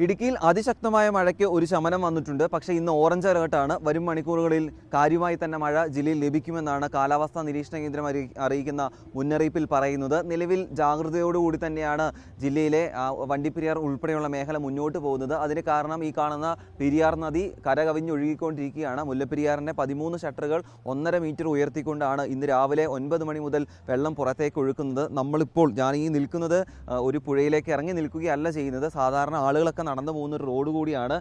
ഇടുക്കിയിൽ അതിശക്തമായ മഴയ്ക്ക് ഒരു ശമനം വന്നിട്ടുണ്ട്. പക്ഷേ ഇന്ന് ഓറഞ്ച് അലേർട്ടാണ്. വരും മണിക്കൂറുകളിൽ കാര്യമായി തന്നെ മഴ ജില്ലയിൽ ലഭിക്കുമെന്നാണ് കാലാവസ്ഥാ നിരീക്ഷണ കേന്ദ്രം അറിയിക്കുന്ന മുന്നറിയിപ്പിൽ പറയുന്നത്. നിലവിൽ ജാഗ്രതയോടുകൂടി തന്നെയാണ് ജില്ലയിലെ വണ്ടിപ്പെരിയാർ ഉൾപ്പെടെയുള്ള മേഖല മുന്നോട്ട് പോകുന്നത്. അതിന് കാരണം ഈ കാണുന്ന പെരിയാർ നദി കരകവിഞ്ഞൊഴുകിക്കൊണ്ടിരിക്കുകയാണ്. മുല്ലപ്പെരിയാറിന്റെ പതിമൂന്ന് ഷട്ടറുകൾ ഒന്നര മീറ്റർ ഉയർത്തിക്കൊണ്ടാണ് ഇന്ന് രാവിലെ ഒൻപത് മണി മുതൽ വെള്ളം പുറത്തേക്ക് ഒഴുക്കുന്നത്. നമ്മളിപ്പോൾ ഞാൻ ഈ നിൽക്കുന്നത് ഒരു പുഴയിലേക്ക് ഇറങ്ങി നിൽക്കുകയല്ല ചെയ്യുന്നത്. സാധാരണ ആളുകളൊക്കെ നടന്നു പോകുന്ന ഒരു റോഡ് കൂടിയാണ്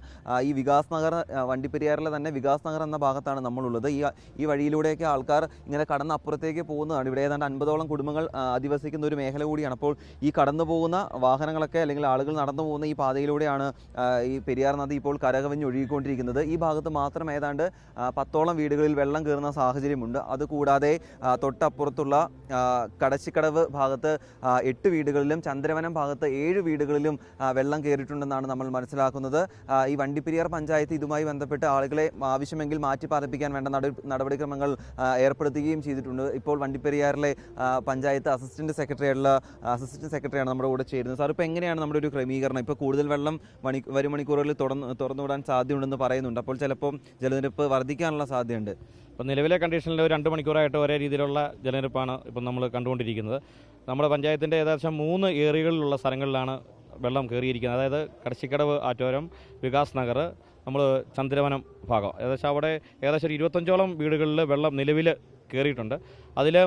ഈ വികാസ് നഗർ വണ്ടിപ്പെരിയാറിലെ തന്നെ വികാസ് നഗർ എന്ന ഭാഗത്താണ് നമ്മളുള്ളത്. ഈ ഈ വഴിയിലൂടെയൊക്കെ ആൾക്കാർ ഇങ്ങനെ കടന്ന് അപ്പുറത്തേക്ക് പോകുന്നതാണ്. ഇവിടെ ഏതാണ്ട് അൻപതോളം കുടുംബങ്ങൾ അധിവസിക്കുന്ന ഒരു മേഖല കൂടിയാണ്. അപ്പോൾ ഈ കടന്നു പോകുന്ന വാഹനങ്ങളൊക്കെ അല്ലെങ്കിൽ ആളുകൾ നടന്നു പോകുന്ന ഈ പാതയിലൂടെയാണ് ഈ പെരിയാർ നദി ഇപ്പോൾ കരകവിഞ്ഞ് ഒഴുകിക്കൊണ്ടിരിക്കുന്നത്. ഈ ഭാഗത്ത് മാത്രം ഏതാണ്ട് പത്തോളം വീടുകളിൽ വെള്ളം കയറുന്ന സാഹചര്യമുണ്ട്. അതുകൂടാതെ തൊട്ടപ്പുറത്തുള്ള കടച്ചിക്കടവ് ഭാഗത്ത് എട്ട് വീടുകളിലും ചന്ദ്രവനം ഭാഗത്ത് ഏഴ് വീടുകളിലും വെള്ളം കയറിയിട്ടുണ്ടെന്നാണ് നമ്മൾ മനസ്സിലാക്കുന്നത്. ഈ വണ്ടിപ്പെരിയാർ പഞ്ചായത്ത് ഇതുമായി ബന്ധപ്പെട്ട് ആളുകളെ ആവശ്യമെങ്കിൽ മാറ്റി പാർപ്പിക്കാൻ വേണ്ട നട- നടപടിക്രമങ്ങൾ ഏർപ്പെടുത്തുകയും ചെയ്തിട്ടുണ്ട്. ഇപ്പോൾ വണ്ടിപ്പെരിയാറിലെ പഞ്ചായത്ത് അസിസ്റ്റന്റ് സെക്രട്ടറി ആയിട്ടുള്ള അസിസ്റ്റന്റ് സെക്രട്ടറിയാണ് നമ്മുടെ കൂടെ ചേരുന്നത്. സാർ ഇപ്പോൾ എങ്ങനെയാണ് നമ്മുടെ ഒരു ക്രമീകരണം? ഇപ്പോൾ കൂടുതൽ വെള്ളം മണി വരും മണിക്കൂറുകളിൽ തുറന്ന് തുറന്നുവിടാൻ സാധ്യതയുണ്ടെന്ന് പറയുന്നുണ്ട്. അപ്പോൾ ചിലപ്പോൾ ജലനിരപ്പ് വർദ്ധിക്കാനുള്ള സാധ്യതയുണ്ട്. ഇപ്പോൾ നിലവിലെ കണ്ടീഷനിൽ ഒരു രണ്ട് മണിക്കൂറായിട്ട് ഒരേ രീതിയിലുള്ള ജലനിരപ്പാണ് ഇപ്പം നമ്മൾ കണ്ടുകൊണ്ടിരിക്കുന്നത്. നമ്മുടെ പഞ്ചായത്തിന്റെ ഏകദേശം മൂന്ന് ഏരിയകളിലുള്ള സ്ഥലങ്ങളിലാണ് വെള്ളം കയറിയിരിക്കുന്നത്. അതായത് കടശിക്കടവ് ആറ്റോരം വികാസ് നഗർ നമ്മൾ ചന്ദ്രവനം ഭാഗം. ഏകദേശം അവിടെ ഏകദേശം ഒരു ഇരുപത്തഞ്ചോളം വീടുകളിൽ വെള്ളം നിലവിൽ കയറിയിട്ടുണ്ട്. അതിൽ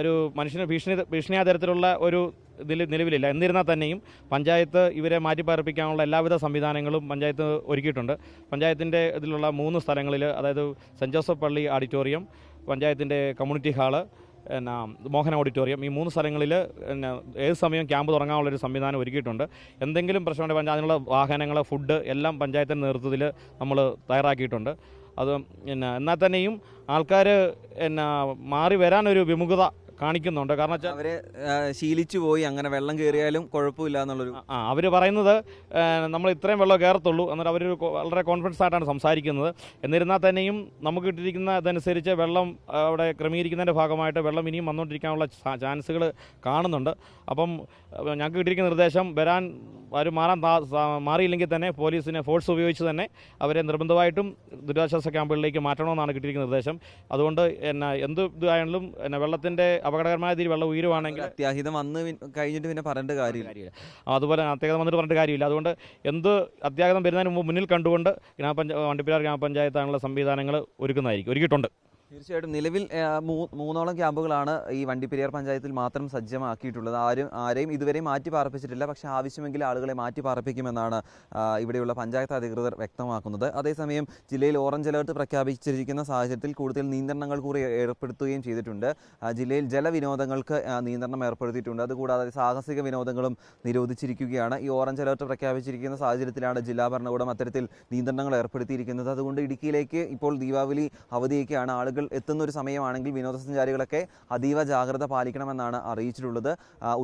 ഒരു മനുഷ്യന് ഭീഷണി ഭീഷണിയാ തരത്തിലുള്ള ഒരു ഇതിൽ നിലവിലില്ല. എന്നിരുന്നാൽ തന്നെയും പഞ്ചായത്ത് ഇവരെ മാറ്റിപ്പാർപ്പിക്കാനുള്ള എല്ലാവിധ സംവിധാനങ്ങളും പഞ്ചായത്ത് ഒരുക്കിയിട്ടുണ്ട്. പഞ്ചായത്തിന്റെ ഇതിലുള്ള മൂന്ന് സ്ഥലങ്ങളിൽ അതായത് സെന്റ് ജോസഫ് പള്ളി ഓഡിറ്റോറിയം പഞ്ചായത്തിന്റെ കമ്മ്യൂണിറ്റി ഹാൾ പിന്നെ മോഹൻ ഓഡിറ്റോറിയം. ഈ മൂന്ന് സ്ഥലങ്ങളിൽ പിന്നെ ഏത് സമയം ക്യാമ്പ് തുടങ്ങാനുള്ള ഒരു സംവിധാനം ഒരുക്കിയിട്ടുണ്ട്. എന്തെങ്കിലും പ്രശ്നമുണ്ടെങ്കിൽ പഞ്ചായത്തിനുള്ള വാഹനങ്ങൾ ഫുഡ് എല്ലാം പഞ്ചായത്തിന്റെ നേതൃത്വത്തിൽ നമ്മൾ തയ്യാറാക്കിയിട്ടുണ്ട്. അത് പിന്നെ എന്നാൽ തന്നെയും ആൾക്കാർ എന്നാ മാറി വരാനൊരു വിമുഖത കാണിക്കുന്നുണ്ട്. കാരണം വെച്ചാൽ അവരെ ശീലിച്ചു പോയി. അങ്ങനെ വെള്ളം കയറിയാലും കുഴപ്പമില്ല എന്നുള്ളൊരു ആ അവർ പറയുന്നത് നമ്മൾ ഇത്രയും വെള്ളം കയറത്തുള്ളൂ എന്നിട്ട് അവർ വളരെ കോൺഫിഡൻസ് ആയിട്ടാണ് സംസാരിക്കുന്നത്. എന്നിരുന്നാൽ തന്നെയും നമുക്ക് കിട്ടിയിരിക്കുന്ന ഇതനുസരിച്ച് വെള്ളം അവിടെ ക്രമീകരിക്കുന്നതിന്റെ ഭാഗമായിട്ട് വെള്ളം ഇനിയും വന്നുകൊണ്ടിരിക്കാനുള്ള ചാൻസുകൾ കാണുന്നുണ്ട്. അപ്പം ഞങ്ങൾക്ക് കിട്ടിയിരിക്കുന്ന നിർദ്ദേശം വരാൻ അവർ മാറാൻ താ- മാറിയില്ലെങ്കിൽ തന്നെ പോലീസിനെ ഫോഴ്സ് ഉപയോഗിച്ച് തന്നെ അവരെ നിർബന്ധമായിട്ടും ദുരിതാശ്വാസ ക്യാമ്പുകളിലേക്ക് മാറ്റണമെന്നാണ് കിട്ടിയിരിക്കുന്ന നിർദ്ദേശം. അതുകൊണ്ട് എന്നാ എന്ത് ഇതായാലും എന്നാ വെള്ളത്തിന്റെ അപകടകരമായ രീതിയിൽ വെള്ളം ഉയരുവാണെങ്കിൽ അത്യാഹിതം വന്ന് കഴിഞ്ഞിട്ട് പിന്നെ പറയേണ്ട കാര്യമില്ല. കാര്യമില്ല. അതുപോലെ അത്യാഹിതം വന്നിട്ട് പറഞ്ഞിട്ട് കാര്യമില്ല. അതുകൊണ്ട് എന്ത് അത്യാഹിതം വരുന്നതിന് മുമ്പ് മുന്നിൽ കണ്ടുകൊണ്ട് ഗ്രാമപഞ്ചായത്ത് വണ്ടിപ്പിലാർ ഗ്രാമപഞ്ചായത്താണുള്ള സംവിധാനങ്ങൾ ഒരുക്കുന്നതായിരിക്കും ഒരുക്കിയിട്ടുണ്ട്. തീർച്ചയായിട്ടും നിലവിൽ മൂന്നോളം ക്യാമ്പുകളാണ് ഈ വണ്ടിപ്പെരിയാർ പഞ്ചായത്തിൽ മാത്രം സജ്ജമാക്കിയിട്ടുള്ളത്. ആരും ആരെയും ഇതുവരെ മാറ്റി പാർപ്പിച്ചിട്ടില്ല. പക്ഷെ ആവശ്യമെങ്കിൽ ആളുകളെ മാറ്റി പാർപ്പിക്കുമെന്നാണ് ഇവിടെയുള്ള പഞ്ചായത്ത് അധികൃതർ വ്യക്തമാക്കുന്നത്. അതേസമയം ജില്ലയിൽ ഓറഞ്ച് അലേർട്ട് പ്രഖ്യാപിച്ചിരിക്കുന്ന സാഹചര്യത്തിൽ കൂടുതൽ നിയന്ത്രണങ്ങൾ കൂടി ഏർപ്പെടുത്തുകയും ചെയ്തിട്ടുണ്ട്. ജില്ലയിൽ ജലവിനോദങ്ങൾക്ക് നിയന്ത്രണം ഏർപ്പെടുത്തിയിട്ടുണ്ട്. അതുകൂടാതെ സാഹസിക വിനോദങ്ങളും നിരോധിച്ചിരിക്കുകയാണ്. ഈ ഓറഞ്ച് അലേർട്ട് പ്രഖ്യാപിച്ചിരിക്കുന്ന സാഹചര്യത്തിലാണ് ജില്ലാ ഭരണകൂടം അത്തരത്തിൽ നിയന്ത്രണങ്ങൾ ഏർപ്പെടുത്തിയിരിക്കുന്നത്. അതുകൊണ്ട് ഇടുക്കിയിലേക്ക് ഇപ്പോൾ ദീപാവലി അവധിയൊക്കെയാണ്. ആളുകൾ എത്തുന്ന ഒരു സമയമാണെങ്കിൽ വിനോദസഞ്ചാരികളൊക്കെ അതീവ ജാഗ്രത പാലിക്കണമെന്നാണ് അറിയിച്ചിട്ടുള്ളത്.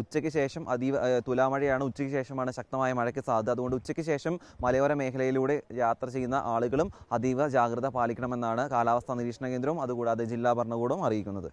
ഉച്ചയ്ക്ക് ശേഷം അതീവ തുലാമഴയാണ്. ഉച്ചയ്ക്ക് ശേഷമാണ് ശക്തമായ മഴയ്ക്ക് സാധ്യത. അതുകൊണ്ട് ഉച്ചയ്ക്ക് ശേഷം മലയോര മേഖലയിലൂടെ യാത്ര ചെയ്യുന്ന ആളുകളും അതീവ ജാഗ്രത പാലിക്കണമെന്നാണ് കാലാവസ്ഥാ നിരീക്ഷണ കേന്ദ്രവും അതുകൂടാതെ ജില്ലാ ഭരണകൂടവും അറിയിക്കുന്നത്.